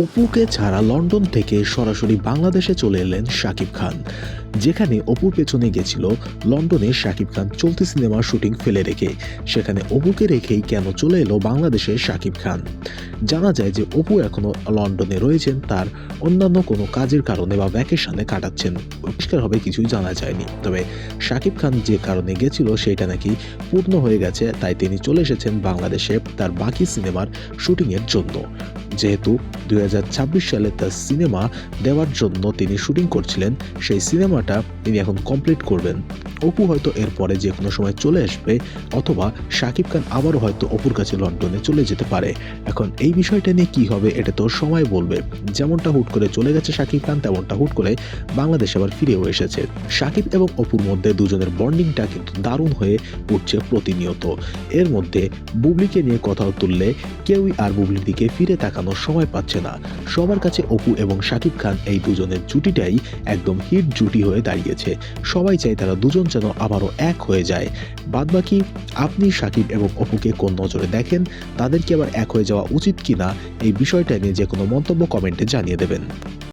অপুকে ছাড়া লন্ডন থেকে সরাসরি বাংলাদেশে চলে এলেন শাকিব খান। যেখানে অপুর পেছনে গেছিল লন্ডনে শাকিব খান চলতি সিনেমার শুটিং ফেলে রেখে। সেখানে অপুকে রেখেই কেন চলে এলো বাংলাদেশে শাকিব খান? জানা যায় যে অপু এখনও লন্ডনে রয়েছেন, তার অন্যান্য কোনো কাজের কারণে বা ভ্যাকেশনে কাটাচ্ছেন। পরিষ্কারভাবে কিছুই জানা যায়নি। তবে শাকিব খান যে কারণে গেছিল সেটা নাকি পূর্ণ হয়ে গেছে, তাই তিনি চলে এসেছেন বাংলাদেশে তার বাকি সিনেমার শুটিংয়ের জন্য। যেহেতু দু হাজার ছাব্বিশ সালে তার সিনেমা দেওয়ার জন্য তিনি শুটিং করছিলেন, সেই সিনেমাটা তিনি এখন কমপ্লিট করবেন। অপু হয়তো এরপরে যে কোনো সময় চলে আসবে, অথবা শাকিব খান আবারও হয়তো অপুর কাছে লন্ডনে চলে যেতে পারে। এখন এই বিষয়টা নিয়ে কি হবে, এটা তো সময় বলবে। যেমনটা হুট করে চলে গেছে শাকিব খান, তেমনটা হুট করে বাংলাদেশ আবার ফিরেও এসেছে। শাকিব এবং অপুর মধ্যে দুজনের বন্ডিংটা কিন্তু দারুণ হয়ে উঠছে প্রতিনিয়ত। এর মধ্যে বুবলিকে নিয়ে কথা তুললে কেউই আর বুবলির দিকে ফিরে তাকানোর সময় পাচ্ছে না। সবার কাছে অপু এবং শাকিব খান এই দুজনের জুটিটাই একদম হিট জুটি হয়ে দাঁড়িয়েছে। সবাই চায় তারা দুজন যেন আবারও এক হয়ে যায়। বাদবাকি, আপনি শাকিব এবং অপুকে কোন নজরে দেখেন? তাদেরকে আবার এক হয়ে যাওয়া উচিত কিনা? এই বিষয়টা নিয়ে যে কোনো মন্তব্য কমেন্টে জানিয়ে দেবেন।